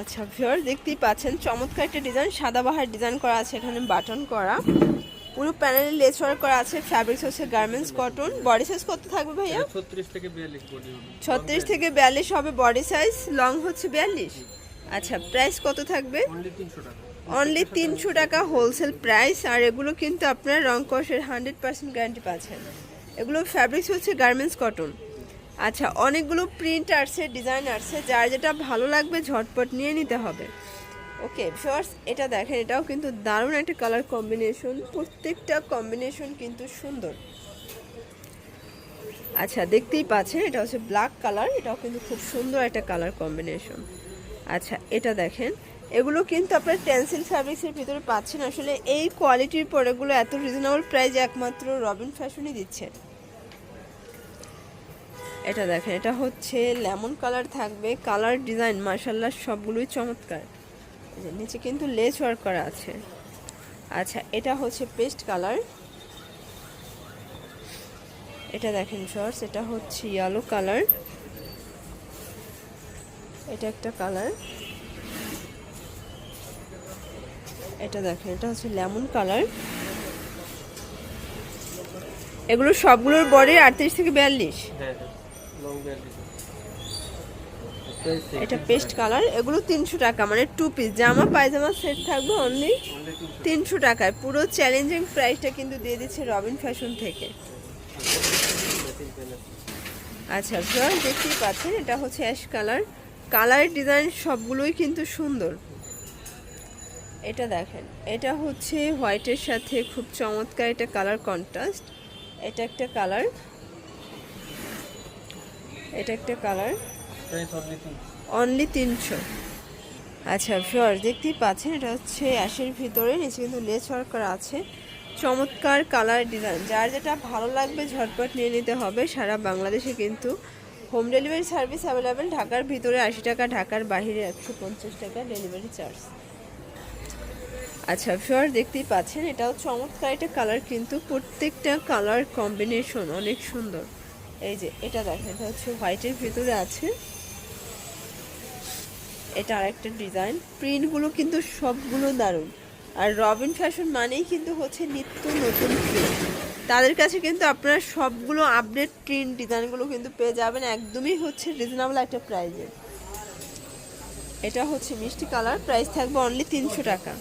আচ্ছা ভিউয়ার দেখতেই পাচ্ছেন চমৎকার একটা ডিজাইন সাদাবাহার ডিজাইন করা আছে এখানে বাটন করা। পুরো প্যানেলে লেস ওয়ার্ক করা আছে ফ্যাব্রিক্স হচ্ছে গার্মেন্টস কটন বডি সাইজ কত থাকবে ভাইয়া? ছত্রিশ থেকে বিয়াল্লিশ বডি হবে। ছত্রিশ থেকে বিয়াল্লিশ হবে বডি সাইজ লং হচ্ছে বিয়াল্লিশ? আচ্ছা প্রাইস কত থাকবে? অনলি তিনশো টাকা। অনলি তিনশো টাকা হোলসেল প্রাইস আর এগুলো কিন্তু আপনার রং কষের হান্ড্রেড পার্সেন্ট গ্যারান্টি পাচ্ছেন। এগুলো ফ্যাব্রিক্স হচ্ছে গার্মেন্টস কটন আচ্ছা অনেকগুলো প্রিন্ট আসছে ডিজাইন আসছে, যার যেটা ভালো লাগবে ঝটপট নিয়ে নিতে হবে। ওকে ফার্স্ট এটা দেখেন, এটাও কিন্তু দারুণ একটা কালার কম্বিনেশন প্রত্যেকটা কম্বিনেশন কিন্তু সুন্দর। আচ্ছা দেখতেই পাচ্ছেন, এটা হচ্ছে ব্ল্যাক কালার এটাও কিন্তু খুব সুন্দর একটা কালার কম্বিনেশন আচ্ছা এটা দেখেন, এগুলো কিন্তু আপনার টেন্সিল ফ্যাব্রিক্সের ভিতরে পাচ্ছেন। আসলে এই কোয়ালিটির প্রোডাক্টগুলো এত রিজনেবল প্রাইসে একমাত্র রবিন ফ্যাশনই দিচ্ছে। এটা দেখেন, এটা হচ্ছে লেমন কালার থাকবে। কালার ডিজাইন মার্শাল্লাহ সবগুলোই চমৎকার। নিচে কিন্তু লেস ওয়ার্ক করা আছে। আচ্ছা এটা হচ্ছে পেস্ট কালার। এটা দেখেন শর্টস এটা হচ্ছে ইয়েলো কালার। এটা একটা কালার। এটা দেখেন, এটা হচ্ছে লেমন কালার। এগুলো সবগুলোর বডি আটত্রিশ থেকে বিয়াল্লিশ। এটা পেস্ট কালার, এগুলো তিনশো টাকা মানে টু পিস জামা, পায়জামা সেট থাকবে অনলি তিনশো টাকায়। পুরো চ্যালেঞ্জিং প্রাইসটা কিন্তু দিয়ে দিচ্ছে রবিন ফ্যাশন থেকে। আচ্ছা ভিউয়ার দেখতেই পাচ্ছেন, এটা হচ্ছে অ্যাশ কালার কালার ডিজাইন সবগুলোই কিন্তু সুন্দর। এটা দেখেন, এটা হচ্ছে হোয়াইটের সাথে খুব চমৎকার একটা কালার কন্ট্রাস্ট এটা একটা কালার এটা একটা কালার। অনলি তিনশো। আচ্ছা ভিউয়ার দেখতেই পাচ্ছেন এটা হচ্ছে অ্যাশের ভিতরে নিচে কিন্তু লেস ওয়ার্ক করা আছে। চমৎকার কালার ডিজাইন যার যেটা ভালো লাগবে ঝটপট নিয়ে নিতে হবে। সারা বাংলাদেশে কিন্তু হোম ডেলিভারি সার্ভিস অ্যাভেলেবেল ঢাকার ভিতরে আশি টাকা ঢাকার বাইরে একশো পঞ্চাশ টাকা ডেলিভারি চার্জ আচ্ছা ফিওর দেখতেই পাচ্ছেন এটাও চমৎকার একটা কালার কিন্তু প্রত্যেকটা কালার কম্বিনেশন অনেক সুন্দর। এই যে, এটা দেখেন, এটা হচ্ছে হোয়াইটের ভিতরে আছে। এটা আরেকটা ডিজাইন প্রিন্টগুলো কিন্তু সবগুলো দারুণ। আর রবিন ফ্যাশন মানেই কিন্তু হচ্ছে নিত্য নতুন প্রিন্ট তাদের কাছে কিন্তু আপনারা সবগুলো আপডেট প্রিন্ট ডিজাইনগুলো কিন্তু পেয়ে যাবেন, একদমই হচ্ছে রিজনেবল একটা প্রাইজে এটা হচ্ছে মিষ্টি কালার প্রাইস থাকবে অনলি তিনশো টাকা।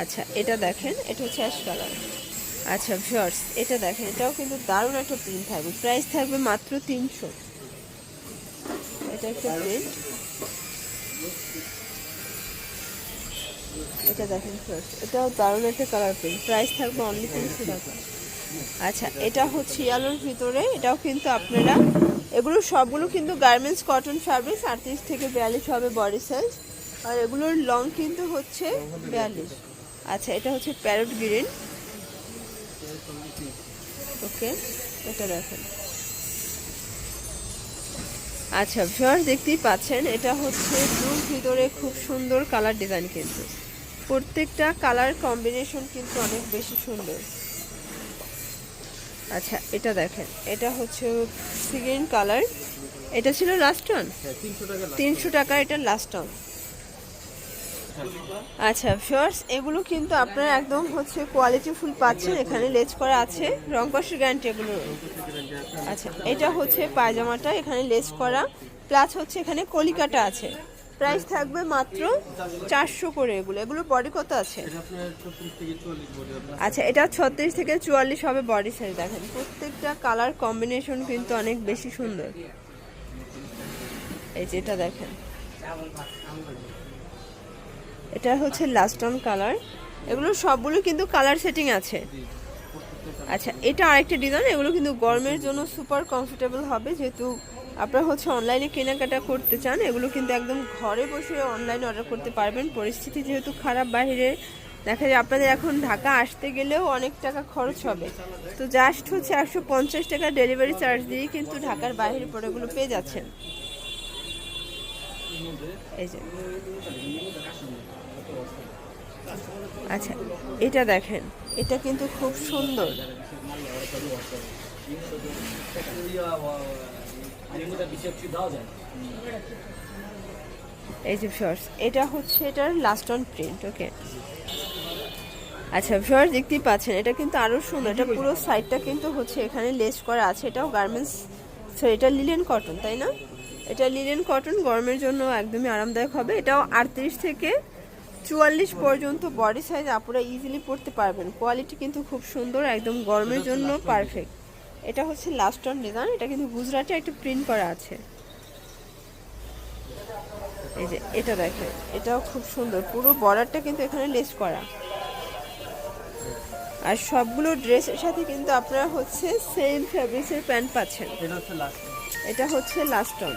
আচ্ছা এটা দেখেন, এটা হচ্ছে অ্যাশ কালার আচ্ছা ভিউয়ার্স এটা দেখেন, এটাও কিন্তু দারুণ একটা প্রিন্ট থাকবে। প্রাইস থাকবে মাত্র তিনশো। এটা একটা প্রিন্ট এটা দেখেন এটাও দারুণ একটা কালার প্রিন্ট প্রাইস থাকবে অনলি তিনশো টাকা। আচ্ছা এটা হচ্ছে ইয়ালোর ভিতরে, এটাও কিন্তু আপনারা, এগুলো সবগুলো কিন্তু গার্মেন্টস কটন ফ্যাব্রিক্স আটত্রিশ থেকে বিয়াল্লিশ হবে বডি সাইজ আর এগুলোর লং কিন্তু হচ্ছে বিয়াল্লিশ। আচ্ছা এটা হচ্ছে প্যারট গ্রিন ওকে এটা দেখেন। আচ্ছা ভিউয়ার দেখতেই পাচ্ছেন এটা হচ্ছে ব্লুর ভিতরে খুব সুন্দর কালার ডিজাইন কিন্তু। প্রত্যেকটা কালার কম্বিনেশন কিন্তু অনেক বেশি সুন্দর। আচ্ছা এটা দেখেন এটা হচ্ছে সিগ্রিন কালার এটা ছিল লাস্ট হ্যাঁ তিনশো টাকা লাগ তিনশো টাকা এটা লাস্ট অন আচ্ছা ফিওর্স এগুলো কিন্তু আপনারা একদম হচ্ছে কোয়ালিটি ফুল পাচ্ছেন। এখানে লেজ করা আছে। রং কষের গ্যারান্টি এগুলো। আচ্ছা এটা হচ্ছে পায়জামাটা, এখানে লেজ করা। প্লাস হচ্ছে এখানে কলিকাটা আছে। প্রাইস থাকবে মাত্র চারশো করে এগুলো। এগুলো বডি কত আছে? আচ্ছা এটা ছত্রিশ থেকে চুয়াল্লিশ হবে বডি সাইজ দেখেন, প্রত্যেকটা কালার কম্বিনেশন কিন্তু অনেক বেশি সুন্দর। এই যেটা দেখেন। এটা হচ্ছে লাস্ট অন কালার এগুলো সবগুলো কিন্তু কালার সেটিং আছে। আচ্ছা এটা আরেকটা ডিজাইন এগুলো কিন্তু গরমের জন্য সুপার কমফোর্টেবল হবে। যেহেতু আপনারা হচ্ছে অনলাইনে কেনাকাটা করতে চান, এগুলো কিন্তু একদম ঘরে বসে অনলাইনে অর্ডার করতে পারবেন। পরিস্থিতি যেহেতু খারাপ বাইরে, দেখা যায় আপনাদের এখন ঢাকা আসতে গেলেও অনেক টাকা খরচ হবে। তো জাস্ট হচ্ছে একশো পঞ্চাশ টাকা ডেলিভারি চার্জ দিয়েই কিন্তু ঢাকার বাইরে প্রোডাক্টগুলো পেয়ে যাচ্ছেন। এই যে। আচ্ছা এটা দেখেন। এটা কিন্তু খুব সুন্দর। এই এটা হচ্ছে এটার লাস্ট অন প্রিন্ট ওকে আচ্ছা শর্টস দেখতেই পাচ্ছেন, এটা কিন্তু আরও সুন্দর। এটা পুরো সাইডটা কিন্তু হচ্ছে এখানে লেস করা আছে। এটাও গার্মেন্টস সরি এটা লিলেন কটন তাই না? এটা লিলেন কটন গরমের জন্য একদমই আরামদায়ক হবে। এটাও আটত্রিশ থেকে চুয়াল্লিশ পর্যন্ত বডি সাইজ আপনারা ইজিলি পড়তে পারবেন। কোয়ালিটি কিন্তু খুব সুন্দর একদম গরমের জন্য পারফেক্ট এটা হচ্ছে লাস্ট অন ডিজাইন এটা কিন্তু গুজরাটে একটু প্রিন্ট করা আছে। এই যে এটা দেখেন এটাও খুব সুন্দর। পুরো বর্ডারটা কিন্তু এখানে লেস করা। আর সবগুলো ড্রেসের সাথে কিন্তু আপনারা হচ্ছে সেম ফ্যাব্রিক্সের প্যান্ট পাচ্ছেন। এটা হচ্ছে লাস্ট এটা হচ্ছে লাস্ট অন